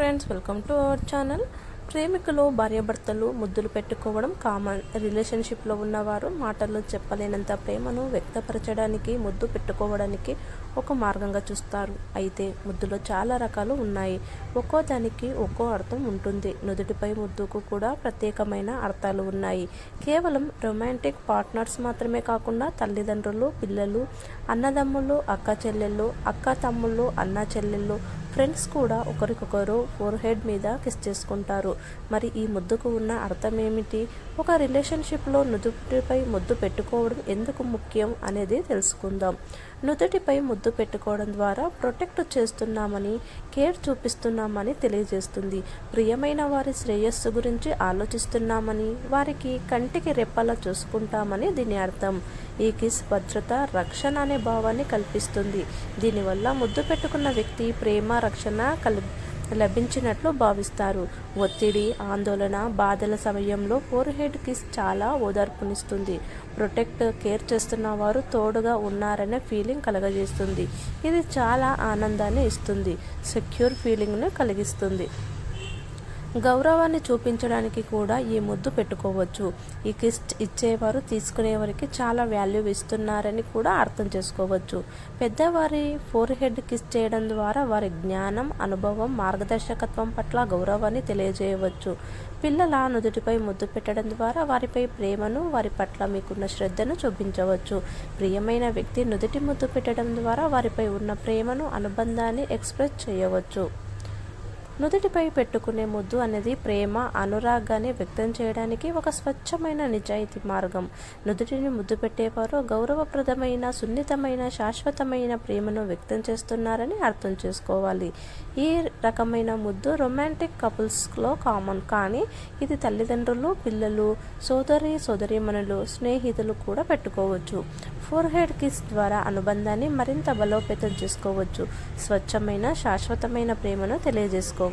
Friends welcome to our channel ప్రేమికులు భార్యాభర్తలు ముద్దులు పెట్టుకోవడం కామన్ రిలేషన్షిప్లో ఉన్నవారు మాటల్లో చెప్పలేనంత ప్రేమను వ్యక్తపరచడానికి ముద్దు పెట్టుకోవడానికి ఒక మార్గంగా చూస్తారు. అయితే ముద్దులో చాలా రకాలు ఉన్నాయి. ఒక్కో దానికి ఒక్కో అర్థం ఉంటుంది. నుదుటిపై ముద్దుకు కూడా ప్రత్యేకమైన అర్థాలు ఉన్నాయి. కేవలం రొమాంటిక్ పార్ట్నర్స్ మాత్రమే కాకుండా తల్లిదండ్రులు పిల్లలు అన్నదమ్ములు అక్క చెల్లెళ్ళు అక్క తమ్ముళ్ళు అన్న చెల్లెళ్ళు ఫ్రెండ్స్ కూడా ఒకరికొకరు ఫోర్ హెడ్ మీద కిస్ చేసుకుంటారు. మరి ఈ ముద్దుకు ఉన్న అర్థం ఏమిటి ఒక రిలేషన్షిప్లో నుదుటిపై ముద్దు పెట్టుకోవడం ఎందుకు ముఖ్యం అనేది తెలుసుకుందాం. నుదుటిపై ముద్దు పెట్టుకోవడం ద్వారా ప్రొటెక్ట్ చేస్తున్నామని కేర్ చూపిస్తున్నామని తెలియజేస్తుంది. ప్రియమైన వారి శ్రేయస్సు గురించి ఆలోచిస్తున్నామని వారికి కంటికి రెప్పలా చూసుకుంటామని దీని అర్థం. ఈ కిస్ భద్రత రక్షణ అనే భావాన్ని కల్పిస్తుంది. దీనివల్ల ముద్దు పెట్టుకున్న వ్యక్తి ప్రేమ రక్షణ కల్ లభించినట్లు భావిస్తారు. ఒత్తిడి ఆందోళన బాధల సమయంలో ఫోర్ హెడ్ కిస్ చాలా ఓదార్పునిస్తుంది. ప్రొటెక్ట్ కేర్ చేస్తున్న వారు తోడుగా ఉన్నారనే ఫీలింగ్ కలగజేస్తుంది. ఇది చాలా ఆనందాన్ని ఇస్తుంది. సెక్యూర్ ఫీలింగ్ను కలిగిస్తుంది. గౌరవాన్ని చూపించడానికి కూడా ఈ ముద్దు పెట్టుకోవచ్చు. ఈ కిస్ట్ ఇచ్చేవారు తీసుకునేవారికి చాలా వాల్యూ ఇస్తున్నారని కూడా అర్థం చేసుకోవచ్చు. పెద్దవారి ఫోర్ హెడ్ కిస్ చేయడం ద్వారా వారి జ్ఞానం అనుభవం మార్గదర్శకత్వం పట్ల గౌరవాన్ని తెలియజేయవచ్చు. పిల్లల నుదుటిపై ముద్దు పెట్టడం ద్వారా వారిపై ప్రేమను వారి పట్ల మీకున్న శ్రద్ధను చూపించవచ్చు. ప్రియమైన వ్యక్తి నుదుటి ముద్దు పెట్టడం ద్వారా వారిపై ఉన్న ప్రేమను అనుబంధాన్ని ఎక్స్ప్రెస్ చేయవచ్చు. నుదుటిపై పెట్టుకునే ముద్దు అనేది ప్రేమ అనురాగాన్ని వ్యక్తం చేయడానికి ఒక స్వచ్ఛమైన నిజాయితీ మార్గం. నుదుటిని ముద్దు పెట్టేవారు గౌరవప్రదమైన సున్నితమైన శాశ్వతమైన ప్రేమను వ్యక్తం చేస్తున్నారని అర్థం చేసుకోవాలి. ఈ రకమైన ముద్దు రొమాంటిక్ కపుల్స్లో కామన్ కానీ ఇది తల్లిదండ్రులు పిల్లలు సోదరి సోదరీమణులు స్నేహితులు కూడా పెట్టుకోవచ్చు. ఫోర్ హెడ్ కిస్ ద్వారా అనుబంధాన్ని మరింత బలోపేతం చేసుకోవచ్చు. స్వచ్ఛమైన శాశ్వతమైన ప్రేమను తెలియజేసుకోవచ్చు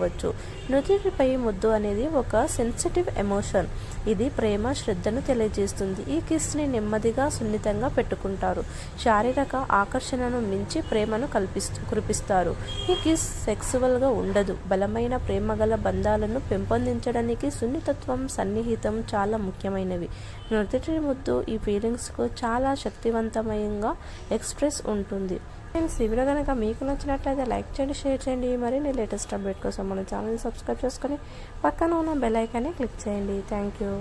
నుదుటిపై ముద్దు అనేది ఒక సెన్సిటివ్ ఎమోషన్ ఇది ప్రేమ శ్రద్ధను తెలియజేస్తుంది. ఈ కిస్ని నెమ్మదిగా సున్నితంగా పెట్టుకుంటారు. శారీరక ఆకర్షణను మించి ప్రేమను కల్పిస్తూ కురిపిస్తారు. ఈ కిస్ సెక్సువల్గా ఉండదు. బలమైన ప్రేమ గల బంధాలను పెంపొందించడానికి సున్నితత్వం సన్నిహితం చాలా ముఖ్యమైనవి. నుదుటి ముద్దు ఈ ఫీలింగ్స్కు చాలా శక్తివంతమయంగా ఎక్స్ప్రెస్ ఉంటుంది. ఫ్రెండ్స్ ఈ వీడియో కనుక మీకు నచ్చినట్లయితే లైక్ చేయండి షేర్ చేయండి. మరిన్ని లేటెస్ట్ అప్డేట్ కోసం మన ఛానల్ సబ్స్క్రైబ్ చేసుకొని పక్కన ఉన్న బెల్ ఐకాన్ని క్లిక్ చేయండి. Thank you.